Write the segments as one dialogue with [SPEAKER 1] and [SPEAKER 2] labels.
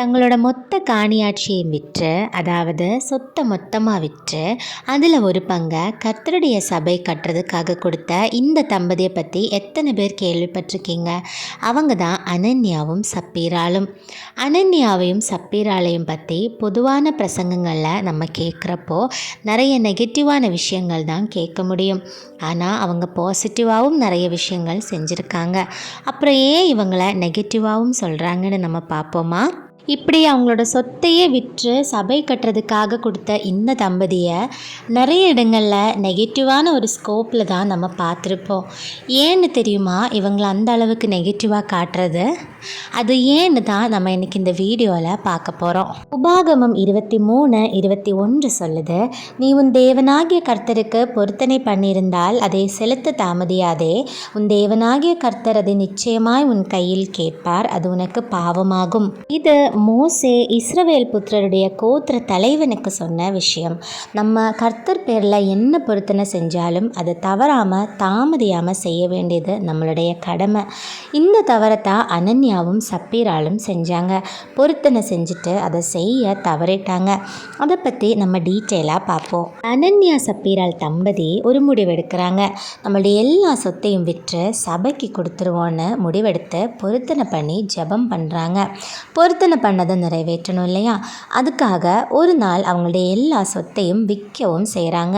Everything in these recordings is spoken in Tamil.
[SPEAKER 1] தங்களோட மொத்த காணியாட்சியை விற்று அதாவது சொத்தை மொத்தமாக விற்று அதில் ஒரு பங்கை கர்த்தருடைய சபை கட்டுறதுக்காக கொடுத்த இந்த தம்பதியை பற்றி எத்தனை பேர் கேள்விப்பட்டிருக்கீங்க? அவங்க தான் அனன்யாவும் சப்பீராலும். அனன்யாவையும் சப்பீராலையும் பற்றி பொதுவான பிரசங்கங்களில் நம்ம கேட்குறப்போ நிறைய நெகட்டிவான விஷயங்கள் தான் கேட்க முடியும். ஆனால் அவங்க பாசிட்டிவாகவும் நிறைய விஷயங்கள் செஞ்சுருக்காங்க. அப்புறம் ஏன் இவங்களை நெகட்டிவாகவும் சொல்கிறாங்கன்னு நம்ம பார்ப்போமா? இப்படி அவங்களோட சொத்தையே விற்று சபை கட்டுறதுக்காக கொடுத்த இந்த தம்பதியை நிறைய இடங்களில் நெகட்டிவான ஒரு ஸ்கோப்பில் தான் நம்ம பார்த்துருப்போம். ஏன்னு தெரியுமா? இவங்களை அந்த அளவுக்கு நெகட்டிவாக காட்டுறது? அது ஏன்னு தான் நம்ம இன்றைக்கி இந்த வீடியோவில் பார்க்க போகிறோம் உபாகமம் இருபத்தி மூணு இருபத்தி ஒன்று சொல்லுது நீ உன் தேவனாகிய கர்த்தருக்கு பொருத்தனை பண்ணியிருந்தால் அதை செலுத்த தாமதியாதே. உன் தேவனாகிய கர்த்தர் அதை நிச்சயமாய் உன் கையில் கேட்பார் அது உனக்கு பாவமாகும். இது மோசே இஸ்ரவேல் புத்திரருடைய கோத்திர தலைவனுக்கு சொன்ன விஷயம். நம்ம கர்த்தர் பேரில் என்ன பொருத்தனை செஞ்சாலும் அதை தவறாமல் தாமதியாமல் செய்ய வேண்டியது நம்மளுடைய கடமை. இந்த தவறத்தான் அனன்யாவும் சப்பீராலும் செஞ்சாங்க. பொருத்தனை செஞ்சுட்டு அதை செய்ய தவறிட்டாங்க. அதை பற்றி நம்ம டீட்டெயிலாக பார்ப்போம். அனன்யா சப்பீரால் தம்பதி ஒரு முடிவெடுக்கிறாங்க நம்மளுடைய எல்லா சொத்தையும் விற்று சபைக்கு கொடுத்துருவோன்னு முடிவெடுத்து பொருத்தனை பண்ணி ஜெபம் பண்ணுறாங்க பொருத்தனை பண்ணதை நிறைவேற்றணும் இல்லையா? அதுக்காக ஒரு நாள் அவங்களுடைய எல்லா சொத்தையும் விற்கவும் செய்கிறாங்க.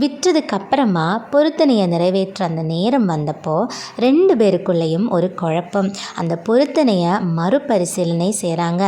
[SPEAKER 1] விற்றதுக்கு அப்புறமா பொருத்தனையை நிறைவேற்ற அந்த நேரம் வந்தப்போ ரெண்டு பேருக்குள்ளேயும் ஒரு குழப்பம். அந்த பொருத்தனையை மறுபரிசீலனை செய்கிறாங்க.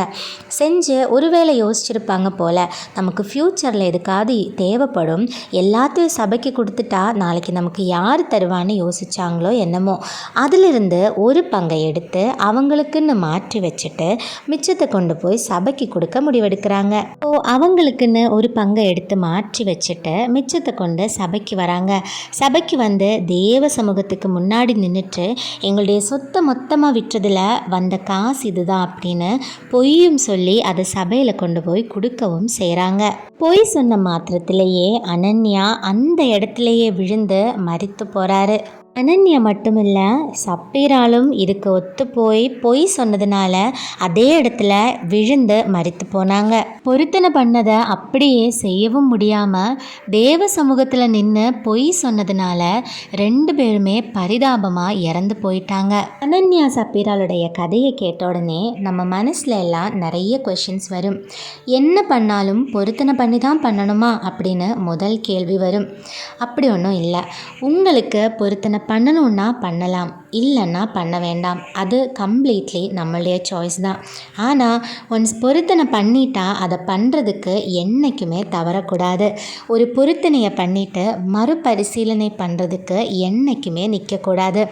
[SPEAKER 1] செஞ்சு ஒருவேளை யோசிச்சிருப்பாங்க போல் நமக்கு ஃப்யூச்சரில் எதுக்காவது தேவைப்படும் எல்லாத்தையும் சபைக்கு கொடுத்துட்டா நாளைக்கு நமக்கு யார் தருவான்னு யோசிச்சாங்களோ என்னமோ. அதிலிருந்து ஒரு பங்கை எடுத்து அவங்களுக்குன்னு மாற்றி வச்சுட்டு மிச்சத்தை கொண்டு போய் சபைக்கு கொடுக்க முடிவெடுக்கிறாங்க. ஸோ அவங்களுக்குன்னு ஒரு பங்கை எடுத்து மாற்றி வச்சுட்டு மிச்சத்தை கொண்டு சபைக்கு வராங்க. சபைக்கு வந்து தேவ சமூகத்துக்கு முன்னாடி நின்றுட்டு எங்களுடைய சொத்தை மொத்தமாக விற்றதில் வந்த காசு இதுதான் அப்படின்னு பொய்யும் சொல்லி அதை சபையில் கொண்டு போய் கொடுக்கவும் செய்கிறாங்க பொய் சொன்ன மாத்திரத்திலேயே அனன்யா அந்த இடத்துலையே விழுந்து மறித்து போகிறாரு அனன்யா மட்டுமில்ல சப்பீராலும் இதுக்கு ஒத்து போய் பொய் சொன்னதுனால அதே இடத்துல விழுந்து மறித்து போனாங்க. பொருத்தனை பண்ணதை அப்படியே செய்யவும் முடியாமல் தேவ சமூகத்தில் நின்று பொய் சொன்னதுனால ரெண்டு பேருமே பரிதாபமாக இறந்து போயிட்டாங்க. அனன்யா சப்பீராளுடைய கதையை கேட்ட உடனே நம்ம மனசில் எல்லாம் நிறைய கொஷின்ஸ் வரும். என்ன பண்ணாலும் பொருத்தனை பண்ணி தான் பண்ணணுமா அப்படின்னு முதல் கேள்வி வரும். அப்படி ஒன்றும் இல்லை. உங்களுக்கு பொருத்தனை பண்ணணுன்னா பண்ணலாம். இல்லைன்னா பண்ண வேண்டாம். அது கம்ப்ளீட்லி நம்மளுடைய சாய்ஸ் தான். ஆனால் ஒன்ஸ் பொருத்தனை பண்ணிட்டா அதை பண்ணுறதுக்கு என்றைக்குமே தவறக்கூடாது. ஒரு பொருத்தனையை பண்ணிவிட்டு மறுபரிசீலனை பண்ணுறதுக்கு என்றைக்குமே நிற்கக்கூடாது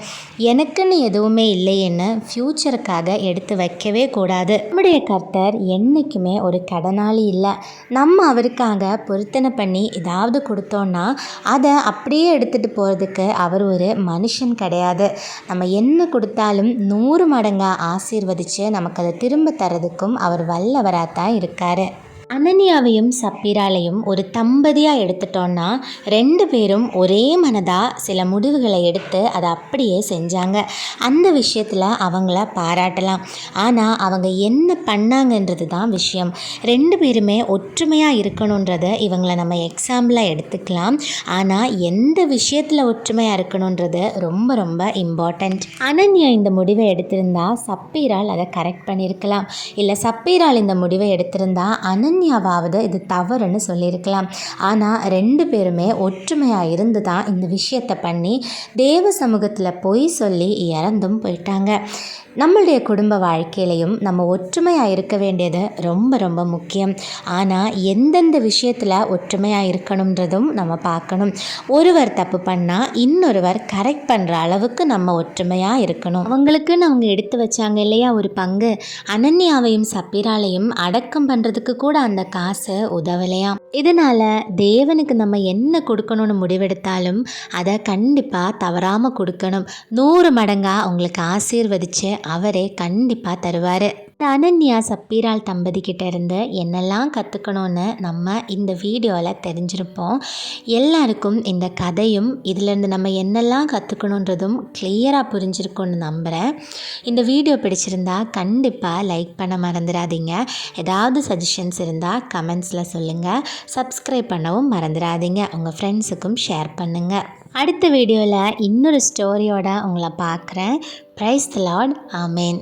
[SPEAKER 1] எனக்குன்னு எதுவுமே இல்லைன்னு ஃப்யூச்சருக்காக எடுத்து வைக்கவே கூடாது. நம்முடைய கர்த்தர் என்றைக்குமே ஒரு கடனாளி இல்லை. நம்ம அவருக்காக பொருத்தனை பண்ணி ஏதாவது கொடுத்தோன்னா அதை அப்படியே எடுத்துகிட்டு போகிறதுக்கு அவர் ஒரு மனுஷன் கிடையாது. நம்ம என்ன கொடுத்தாலும் நூறு மடங்காக ஆசீர்வதித்து நமக்கு அதை திரும்ப தரதுக்கும் அவர் வல்லவராக தான் இருக்கார். அனன்யாவையும் சப்பீராலையும் ஒரு தம்பதியாக எடுத்துட்டோன்னா ரெண்டு பேரும் ஒரே மனதாக சில முடிவுகளை எடுத்து அதை அப்படியே செஞ்சாங்க. அந்த விஷயத்தில் அவங்கள பாராட்டலாம். ஆனால் அவங்க என்ன பண்ணாங்கன்றது தான் விஷயம். ரெண்டு பேருமே ஒற்றுமையாக இருக்கணுன்றதை இவங்களை நம்ம எக்ஸாம்பிளாக எடுத்துக்கலாம். ஆனால் எந்த விஷயத்தில் ஒற்றுமையாக இருக்கணுன்றது ரொம்ப ரொம்ப இம்பார்ட்டண்ட் அனன்யா இந்த முடிவை எடுத்திருந்தா சப்பீரால் அதை கரெக்ட் பண்ணியிருக்கலாம் இல்லை சப்பீரால் இந்த முடிவை எடுத்திருந்தா அனன்யாவாவது இது தவறுன்னு சொல்லியிருக்கலாம். ஆனால் ரெண்டு பேருமே ஒற்றுமையாக இருந்து தான் இந்த விஷயத்தை பண்ணி தேவ சமூகத்தில் பொய் சொல்லி இறந்தும் போயிட்டாங்க. நம்மளுடைய குடும்ப வாழ்க்கையிலையும் நம்ம ஒற்றுமையாக இருக்க வேண்டியது ரொம்ப ரொம்ப முக்கியம். ஆனால் எந்தெந்த விஷயத்தில் ஒற்றுமையாக இருக்கணுன்றதும் நம்ம பார்க்கணும். ஒருவர் தப்பு பண்ணால் இன்னொருவர் கரெக்ட் பண்ணுற அளவுக்கு நம்ம ஒற்றுமையாக இருக்கணும். அவங்களுக்குன்னு அவங்க எடுத்து வச்சாங்க இல்லையா ஒரு பங்கு? அனன்யாவையும் சப்பிராலையும் அடக்கம் பண்ணுறதுக்கு கூட அந்த காசு உதவலையாம். இதனால் தேவனுக்கு நம்ம என்ன கொடுக்கணும்னு முடிவெடுத்தாலும் அதை கண்டிப்பாக தவறாமல் கொடுக்கணும். நூறு மடங்காக உங்களுக்கு ஆசீர்வதித்து அவரே கண்டிப்பாக தருவார். அனன்யா சப்பீரால் தம்பதிக்கிட்ட இருந்து என்னெல்லாம் கற்றுக்கணும்னு நம்ம இந்த வீடியோவில் தெரிஞ்சிருப்போம். எல்லாருக்கும் இந்த கதையும் இதிலேருந்து நம்ம என்னெல்லாம் கற்றுக்கணுன்றதும் கிளியராக புரிஞ்சிருக்கும்னு நம்புகிறேன் இந்த வீடியோ பிடிச்சிருந்தா கண்டிப்பாக லைக் பண்ண மறந்துடாதீங்க. ஏதாவது சஜஷன்ஸ் இருந்தால் கமெண்ட்ஸில் சொல்லுங்கள் சப்ஸ்கிரைப் பண்ணவும் மறந்துடாதீங்க. உங்கள் ஃப்ரெண்ட்ஸுக்கும் ஷேர் பண்ணுங்கள் அடுத்த வீடியோவில் இன்னொரு ஸ்டோரியோட உங்களை பார்க்குறேன். ப்ரைஸ் லார்ட் ஆமேன்